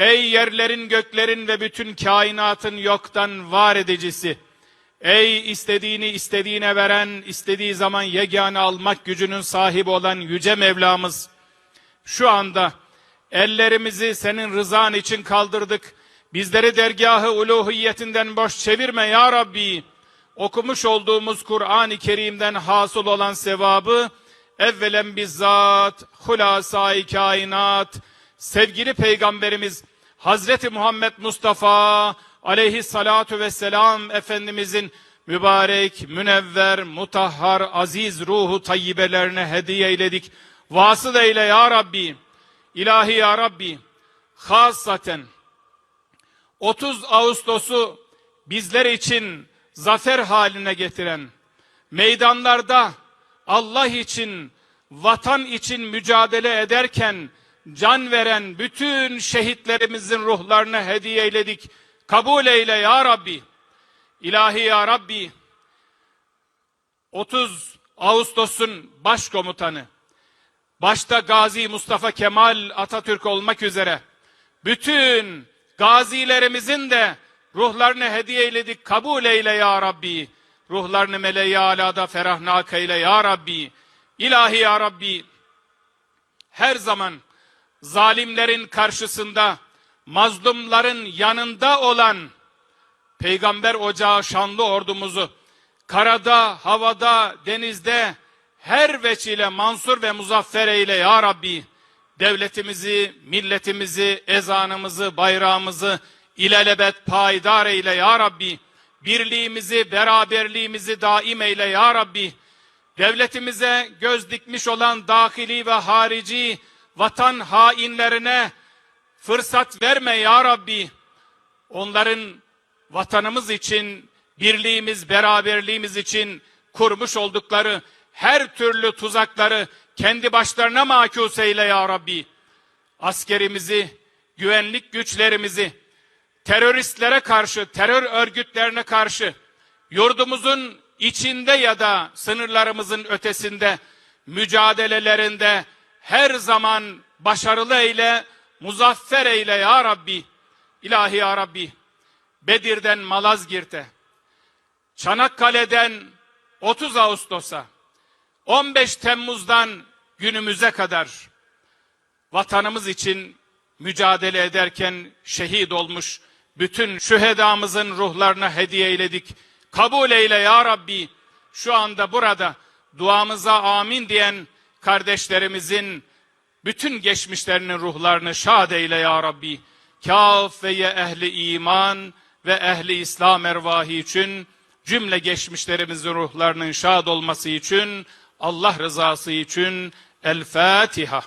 Ey yerlerin, göklerin ve bütün kainatın yoktan var edicisi. Ey istediğini istediğine veren, istediği zaman yegane almak gücünün sahibi olan yüce Mevlamız. Şu anda ellerimizi senin rızan için kaldırdık. Bizleri dergahı uluhiyetinden boş çevirme ya Rabbi. Okumuş olduğumuz Kur'an-ı Kerim'den hasıl olan sevabı evvelen bizzat hulasai kainat sevgili peygamberimiz Hazreti Muhammed Mustafa aleyhissalatu vesselam Efendimizin mübarek, münevver, mutahhar, aziz ruhu tayyibelerine hediye eyledik. Vasıl eyle ya Rabbi. İlahi ya Rabbi. Hasaten 30 Ağustos'u bizler için zafer haline getiren, meydanlarda Allah için, vatan için mücadele ederken can veren bütün şehitlerimizin ruhlarını hediye eyledik. Kabul eyle ya Rabbi. İlahi ya Rabbi. 30 Ağustos'un başkomutanı, başta Gazi Mustafa Kemal Atatürk olmak üzere bütün gazilerimizin de ruhlarını hediye eyledik. Kabul eyle ya Rabbi. Ruhlarını meleği alada ferahnak eyle ya Rabbi. İlahi ya Rabbi. Her zaman zalimlerin karşısında mazlumların yanında olan peygamber ocağı şanlı ordumuzu karada, havada, denizde her veçile mansur ve muzaffer eyle ya Rabbi. Devletimizi, milletimizi, ezanımızı, bayrağımızı ilelebet payidar eyle ya Rabbi. Birliğimizi, beraberliğimizi daim eyle ya Rabbi. Devletimize göz dikmiş olan dahili ve harici vatan hainlerine fırsat verme ya Rabbi. Onların vatanımız için, birliğimiz, beraberliğimiz için kurmuş oldukları her türlü tuzakları kendi başlarına makus eyle ya Rabbi. Askerimizi, güvenlik güçlerimizi, teröristlere karşı, terör örgütlerine karşı yurdumuzun içinde ya da sınırlarımızın ötesinde mücadelelerinde her zaman başarılı eyle, muzaffer eyle ya Rabbi. İlahi ya Rabbi. Bedir'den Malazgirt'e, Çanakkale'den 30 Ağustos'a, 15 Temmuz'dan günümüze kadar vatanımız için mücadele ederken şehit olmuş bütün şühedamızın ruhlarına hediye eyledik. Kabul eyle ya Rabbi. Şu anda burada duamıza amin diyen kardeşlerimizin bütün geçmişlerinin ruhlarını şad eyle ya Rabbi. Kâfeye ehli iman ve ehli İslam ervahı için cümle geçmişlerimizin ruhlarının şad olması için Allah rızası için El Fatiha.